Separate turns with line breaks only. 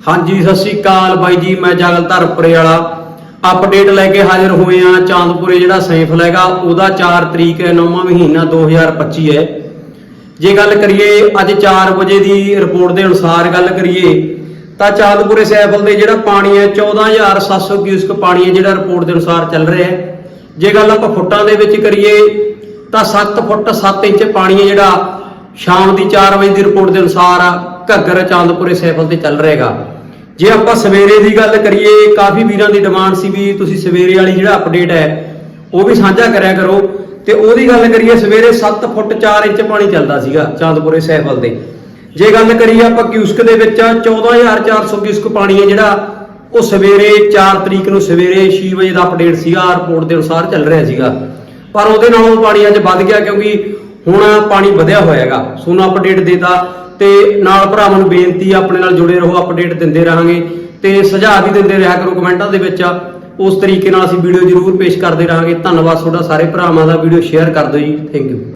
ਹਾਂਜੀ, ਸਤਿ ਸ਼੍ਰੀ ਅਕਾਲ ਬਾਈ ਜੀ, ਮੈਂ ਜਗਲ ਧਰਪੁਰੇ ਵਾਲਾ। ਅਪਡੇਟ ਲੈ ਕੇ ਹਾਜ਼ਰ ਹੋਏ ਆ ਚਾਂਦਪੁਰੇ, ਜਿਹੜਾ ਸੈਂਫਲ ਹੈਗਾ ਉਹਦਾ 4 ਤਰੀਕ ਹੈ 9ਵਾਂ ਮਹੀਨਾ 2025 ਹੈ। ਜੇ ਗੱਲ ਕਰੀਏ ਅੱਜ 4 ਵਜੇ ਦੀ ਰਿਪੋਰਟ ਦੇ ਅਨੁਸਾਰ ਗੱਲ ਕਰੀਏ, ਤਾਂ ਚਾਂਦਪੁਰੇ ਸੈਂਫਲ ਦੇ ਜਿਹੜਾ ਪਾਣੀ ਹੈ 14700 ਕਿਊਸਕ ਪਾਣੀ ਹੈ, ਜਿਹੜਾ ਰਿਪੋਰਟ ਦੇ ਅਨੁਸਾਰ ਚੱਲ ਰਿਹਾ ਹੈ। ਜੇ ਗੱਲ ਆਪਾਂ ਫੁੱਟਾਂ ਦੇ ਵਿੱਚ ਕਰੀਏ, ਤਾਂ 7 ਫੁੱਟ 7 ਇੰਚ ਪਾਣੀ ਹੈ, ਜਿਹੜਾ ਸ਼ਾਮ ਦੀ 4 ਵਜੇ ਦੀ ਰਿਪੋਰਟ ਦੇ ਅਨੁਸਾਰ ਘੱਗਰ ਚਾਂਦਪੁਰੇ ਸੈਫਲ ਤੇ ਚੱਲ ਰਿਹਾ ਜੇ ਆਪਾਂ ਸਵੇਰੇ ਦੀ ਗੱਲ ਕਰੀਏ, ਕਾਫੀ ਵੀਰਾਂ ਦੀ ਡਿਮਾਂਡ ਸੀ ਵੀ ਤੁਸੀਂ ਸਵੇਰੇ ਵਾਲੀ ਜਿਹੜਾ ਅਪਡੇਟ ਹੈ, ਉਹ ਵੀ ਸਾਂਝਾ ਕਰਿਆ ਕਰੋ। ਤੇ ਉਹਦੀ ਗੱਲ ਕਰੀਏ, ਸਵੇਰੇ 7 ਫੁੱਟ 4 ਇੰਚ ਪਾਣੀ ਚੱਲਦਾ ਸੀਗਾ ਚਾਂਦਪੁਰੇ ਸੈਫਲ ਤੇ। ਜੇ ਗੱਲ ਕਰੀਏ ਆਪਾਂ ਕਿਊਸਕ ਦੇ ਵਿੱਚ 14400 ਕਿਊਸਕ ਪਾਣੀ ਹੈ ਜਿਹੜਾ, ਉਹ ਸਵੇਰੇ 4 ਤਰੀਕ ਨੂੰ ਸਵੇਰੇ 6 ਵਜੇ ਦਾ ਅਪਡੇਟ ਸੀਗਾ ਰਿਪੋਰਟ ਦੇ ਅਨੁਸਾਰ ਚੱਲ ਰਿਹਾ ਸੀਗਾ। ਪਰ ਉਹਦੇ ਨਾਲੋਂ ਪਾਣੀ ਅੱਜ ਵੱਧ ਗਿਆ ਕਿਉਂਕਿ ਹੁਣ ਪਾਣੀ ਵਧਿਆ ਹੋਇਆ ਹੈਗਾ ਸੋਨੂੰ ਅਪਡੇਟ ਦੇਤਾ ਤੇ ਨਾਲ ਭਰਾਵਾਂ ਨੂੰ ਬੇਨਤੀ ਆਪਣੇ ਨਾਲ ਜੁੜੇ ਰਹੋ ਅਪਡੇਟ ਦਿੰਦੇ ਰਹਾਂਗੇ। ਤੇ ਸੁਝਾਅ ਵੀ ਦਿੰਦੇ ਰਿਹਾ ਕਰੋ ਕਮੈਂਟਾਂ ਦੇ ਵਿੱਚ। ਉਸ ਤਰੀਕੇ ਨਾਲ ਅਸੀਂ ਵੀਡੀਓ ਜ਼ਰੂਰ ਪੇਸ਼ ਕਰਦੇ ਰਹਾਂਗੇ। ਧੰਨਵਾਦ ਤੁਹਾਡਾ, ਸਾਰੇ ਭਰਾਵਾਂ ਦਾ ਵੀਡੀਓ ਸ਼ੇਅਰ ਕਰ ਦਿਓ ਜੀ। Thank you